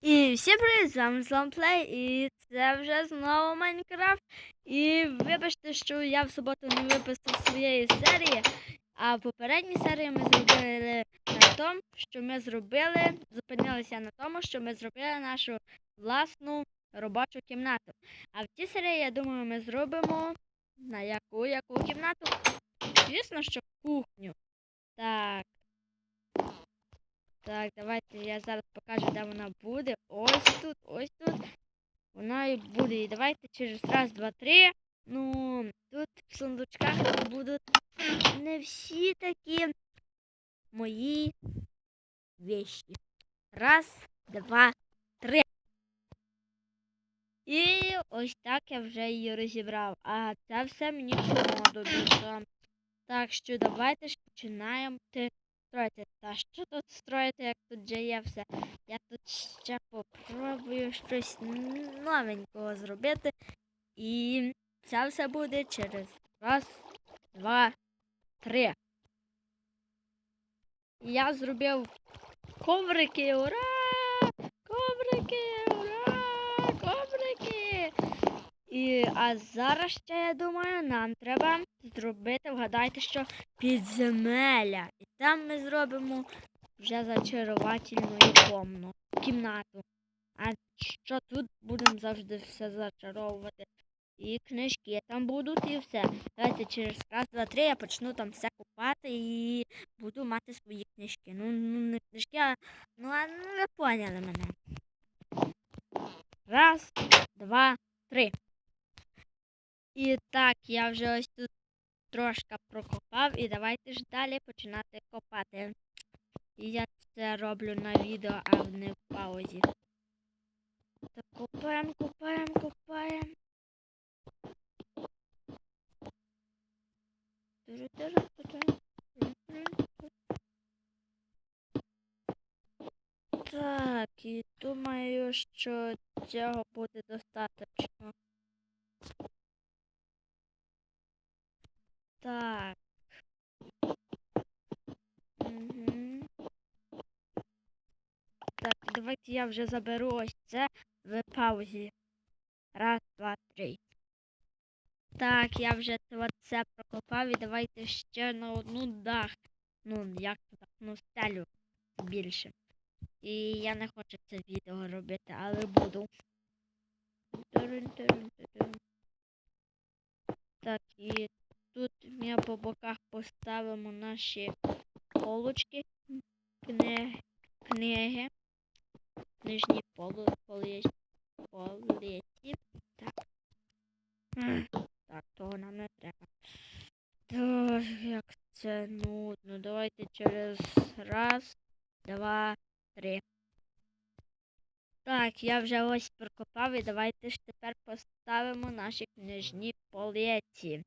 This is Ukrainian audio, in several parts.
І всім привіт, з вами Сломплей, і це вже знову Майнкрафт. І вибачте, що я в суботу не випустив своєї серії, а в попередній серії ми зробили на тому, що ми зробили, зупинилися на тому, що ми зробили нашу власну робочу кімнату. А в цій серії, я думаю, ми зробимо на яку яку кімнату? Звісно, що кухню. Так. Так, давайте я зараз покажу, де вона буде. Ось тут, ось тут. Вона і буде. І давайте через раз, два, три. Ну, тут в сундучках будуть не всі такі мої вещі. Раз, два, три. І ось так я вже її розібрав. А це все мені понадобиться. Так що давайте ж починаємо строїти. Та що тут строїти, як тут вже є все. Я тут ще попробую щось новенького зробити. І це все буде через раз, два, три. Я зробив коврики, ура! Коврики, ура! Коврики! А зараз ще, я думаю, нам треба зробити, вгадайте, що підземелля. І там ми зробимо вже зачарувательну комну, кімнату. А що тут будемо завжди все зачаровувати. І книжки там будуть, і все. Давайте через раз, два, три я почну там все купати і буду мати свої книжки. Ну, ну не книжки, а ну, а, ну поняли мене. Раз, два, три. І так, я вже ось тут трошки прокопав, і давайте ж далі починати копати. І я це роблю на відео, а не в паузі. Так, копаємо, копаємо, копаємо. Так, і думаю, що цього буде достатньо. Так. Так, давайте я вже заберу ось це в паузі. Раз, два, три. Так, я вже це- прокопав і давайте ще на одну дах. Ну, як так, ну, стелю більше. І я не хочу це відео робити, але буду. Так, і тут ми по боках поставимо наші полочки, книги, книги, книжні полу, полиці. Так. Так, того нам не треба. Та, як це нудно. Давайте через раз, два, три. Так, я вже ось прокопав і давайте ж тепер поставимо наші книжні полиці.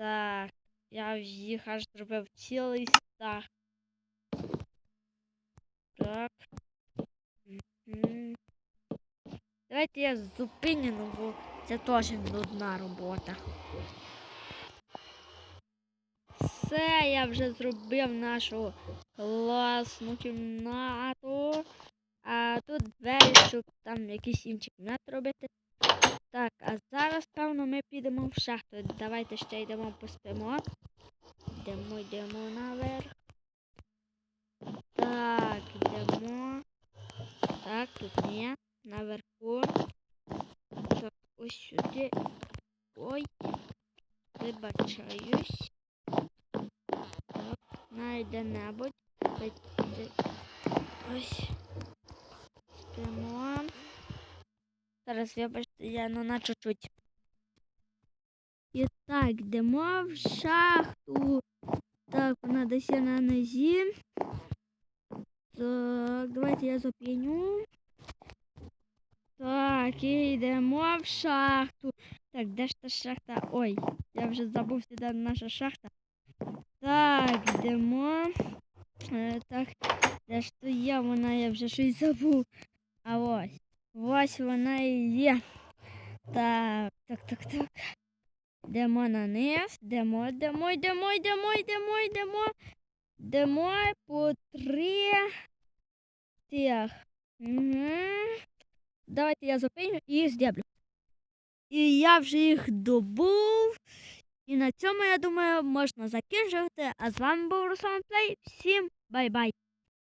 Так, я їх аж зробив цілий стах. Так. Давайте я зупиню, ну, бо це теж нудна робота. Все, я вже зробив нашу класну кімнату. А тут двері, щоб там якісь інші кімнати робити. Так, а зараз, певно, ми підемо в шахту. Давайте ще йдемо поспимо. Йдемо, йдемо наверх. Так, йдемо. Так, тут ні. Наверху. Так, ось сюди. Ой. Вибачаюсь. Так, найде небудь. Ось. Зараз вибачте, я ну на чуть-чуть. І так, йдемо в шахту. Так, вона десь на нозі. Так, давайте я зап'яню. Так, і йдемо в шахту. Так, де ж та шахта? Ой, я вже забув, де наша шахта. Так, йдемо. Е, так, де ж то є вона, я вже щось забув. А ось. Ось вона і є. Так, так, так, так. Йдемо на низ, йдемо, йдемо, йдемо, йдемо, йдемо, йдемо. Йдемо по три тих Угу. Давайте я зупиню і їх здіблю. І я вже їх добув. І на цьому, я думаю, можна закінчувати. А з вами був Руслан Плей. Всім бай-бай!